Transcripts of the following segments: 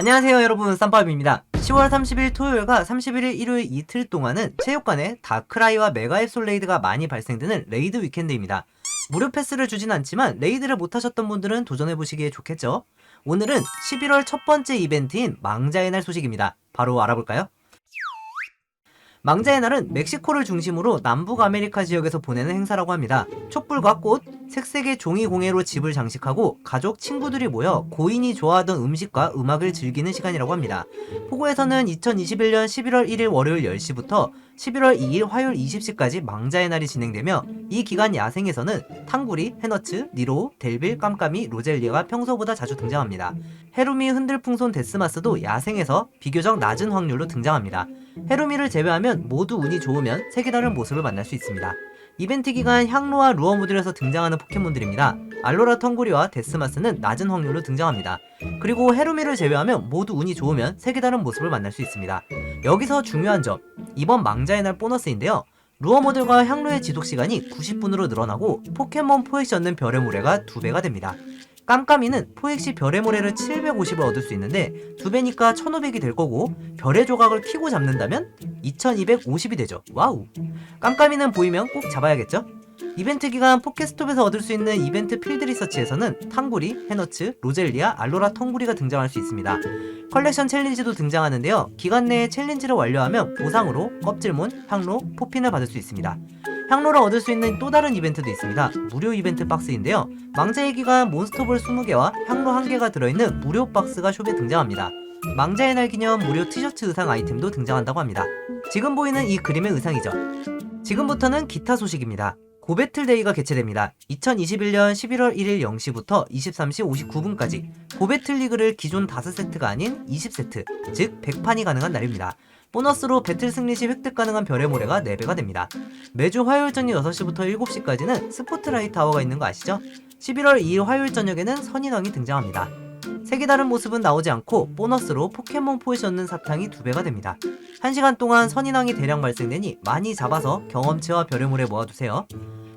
안녕하세요 여러분. 쌈밥입니다. 10월 30일 토요일과 31일 일요일 이틀 동안은 체육관에 다크라이와 메가 앱솔레이드가 많이 발생되는 레이드 위켄드입니다. 무료 패스를 주진 않지만 레이드를 못하셨던 분들은 도전해보시기에 좋겠죠? 오늘은 11월 첫 번째 이벤트인 망자의 날 소식입니다. 바로 알아볼까요? 망자의 날은 멕시코를 중심으로 남북 아메리카 지역에서 보내는 행사라고 합니다. 촛불과 꽃, 색색의 종이 공예로 집을 장식하고 가족, 친구들이 모여 고인이 좋아하던 음식과 음악을 즐기는 시간이라고 합니다. 포고에서는 2021년 11월 1일 월요일 10시부터 11월 2일 화요일 20시까지 망자의 날이 진행되며 이 기간 야생에서는 탕구리, 해너츠, 니로, 델빌, 깜깜이, 로젤리아가 평소보다 자주 등장합니다. 헤루미, 흔들풍손, 데스마스도 야생에서 비교적 낮은 확률로 등장합니다. 헤루미를 제외하면 모두 운이 좋으면 색이 다른 모습을 만날 수 있습니다. 이벤트 기간 향로와 루어 모듈에서 등장하는 포켓몬들입니다. 알로라 텅구리와 데스마스는 낮은 확률로 등장합니다. 그리고 헤루미를 제외하면 모두 운이 좋으면 색이 다른 모습을 만날 수 있습니다. 여기서 중요한 점, 이번 망자의 날 보너스인데요. 루어 모델과 향로의 지속 시간이 90분으로 늘어나고 포켓몬 포획시 얻는 별의 모래가 2배가 됩니다. 깜깜이는 포획시 별의 모래를 750을 얻을 수 있는데 2배니까 1500이 될 거고 별의 조각을 키고 잡는다면 2250이 되죠. 와우. 깜깜이는 보이면 꼭 잡아야겠죠? 이벤트 기간 포켓스톱에서 얻을 수 있는 이벤트 필드 리서치에서는 탕구리, 해너츠, 로젤리아, 알로라 텅구리가 등장할 수 있습니다. 컬렉션 챌린지도 등장하는데요. 기간 내에 챌린지를 완료하면 보상으로 껍질몬, 향로, 포핀을 받을 수 있습니다. 향로를 얻을 수 있는 또 다른 이벤트도 있습니다. 무료 이벤트 박스인데요. 망자의 기간 몬스터볼 20개와 향로 1개가 들어있는 무료 박스가 숍에 등장합니다. 망자의 날 기념 무료 티셔츠 의상 아이템도 등장한다고 합니다. 지금 보이는 이 그림의 의상이죠. 지금부터는 기타 소식입니다. 고배틀데이가 개최됩니다. 2021년 11월 1일 0시부터 23시 59분까지 고배틀 리그를 기존 5세트가 아닌 20세트, 즉 100판이 가능한 날입니다. 보너스로 배틀 승리 시 획득 가능한 별의 모래가 4배가 됩니다. 매주 화요일 저녁 6시부터 7시까지는 스포트라이트 아워가 있는 거 아시죠? 11월 2일 화요일 저녁에는 선인왕이 등장합니다. 색이 다른 모습은 나오지 않고 보너스로 포켓몬 포에시 얻는 사탕이 2배가 됩니다. 1시간 동안 선인왕이 대량 발생되니 많이 잡아서 경험치와 별의 모래 모아두세요.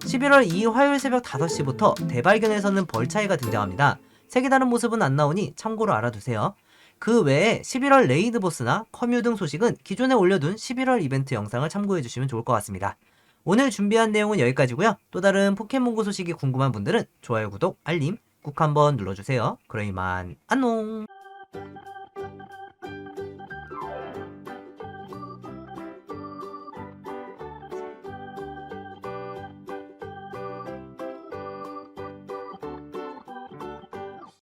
11월 2일 화요일 새벽 5시부터 대발견에서는 벌 차이가 등장합니다. 색이 다른 모습은 안 나오니 참고로 알아두세요. 그 외에 11월 레이드 보스나 커뮤 등 소식은 기존에 올려둔 11월 이벤트 영상을 참고해주시면 좋을 것 같습니다. 오늘 준비한 내용은 여기까지고요. 또 다른 포켓몬고 소식이 궁금한 분들은 좋아요, 구독, 알림 꾹 한번 눌러주세요. 그럼 이만 안녕!